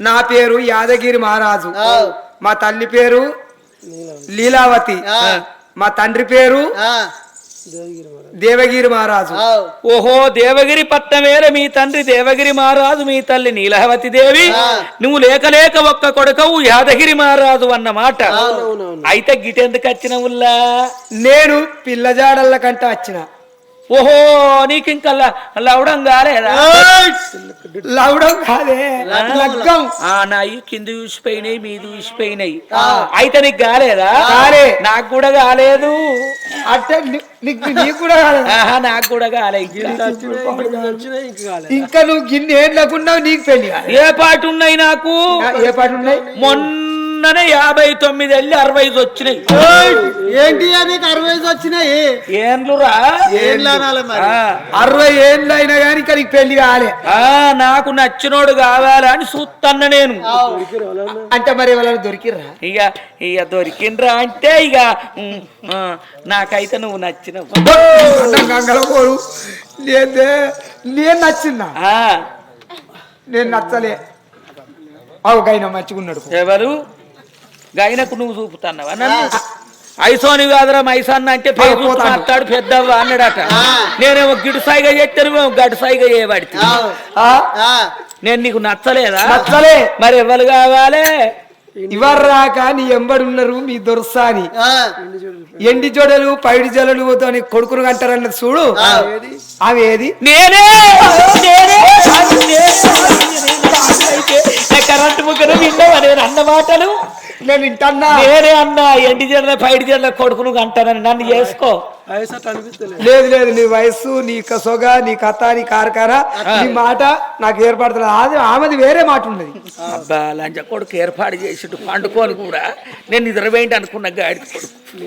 నా పేరు యాదగిరి మహారాజు. మా తల్లి పేరు లీలావతి. మా తండ్రి పేరు దేవగిరి మహారాజు. ఓహో దేవగిరి పట్నమేర మీ తండ్రి దేవగిరి మహారాజు మీ తల్లి నీలహవతి దేవి. నువ్వు లేక లేక ఒక్క కొడుకవు యాదగిరి మహారాజు అన్నమాట అయితే గిటెందుకు వచ్చిన ఉల్లా? నేను పిల్లజాడళ్ళ కంటే వచ్చిన ఓహో నీకు ఇంకా ల- లవడం కాలేదా? లవడం కాదే లగ్గం. ఆ నాయి కింద చూసిపోయినాయి మీద చూసిపోయినాయి. అయితే నీకు కాలేదా? కాలే. నాకు కూడా కాలేదు. అంటే నీ- నీకు నీకు కూడా కాలేదు. నాకు కూడా కాలే. ఇంకా. నువ్వు గిన్నె ఏం లేకుండా నీకు పెళ్ళి కాలే. ఏ పాటు ఉన్నాయి నాకు? ఏ పాట ఉన్నాయి? మొన్ననే యాభై తొమ్మిది వెళ్ళి అరవై ఐదు వచ్చినాయి. ఏంటి అని అరవై ఐదు వచ్చినాయి? ఏండ్లురా? అరవై ఏళ్ళు అయినా కానీ నీకు పెళ్ళి కాలే. ఆ, నాకు నచ్చినోడు కావాలని చూస్తన్న నేను. అంటే మరి ఎవరైనా దొరికిర్రా? ఇక ఇక దొరికిండ్రా అంటే ఇక నాకైతే నువ్వు నచ్చినవు. గంగలపోరు లేదే నేను నచ్చిందా నేను నచ్చలే. అవు గైన మంచిగున్నాడు ఎవరు? గైనకు నువ్వు చూపుతున్నావా నన్ను ఐసోని కాదురా మైసన్న అంటే పేరు. మాట్లాడు పెద్దవ్వ అన్నాడట. నేనేమో గిడు సాయిగా చేస్తాను గడు సాయిగా చేయబడితే ఆ, ఆ? ఆ, నేను నీకు నచ్చలేదా నచ్చలే మరి ఎవరు కావాలి ఇవరు రాక నీ ఎంబడి ఉన్నారు మీ దొరసాని ఎండి జోడలు పైడి జడలు అని కొడుకును అంటారన్నది చూడు అవి ఏది నేనే కరెంటు ముగ్గురు నేను అన్న మాటలు? నేను వింటన్నా నేనే అన్నా ఎండి జడ్ల పైడి జడ్ల కొడుకును అంటానని. నన్ను చేసుకో. లేదు లేదు నీ వయస్సు నీ క- సొగ నీ కథ నీ కార్కార నీ మాట నాకు ఏర్పడుతుంది అది ఆమెది వేరే మాట ఉన్నది. అబ్బా లంచ కొడుకు ఏర్పాటు చేసిట్టు పండుకోని కూడా. నేను నిద్రపోయింటి అనుకున్న గాడి కొడుకు.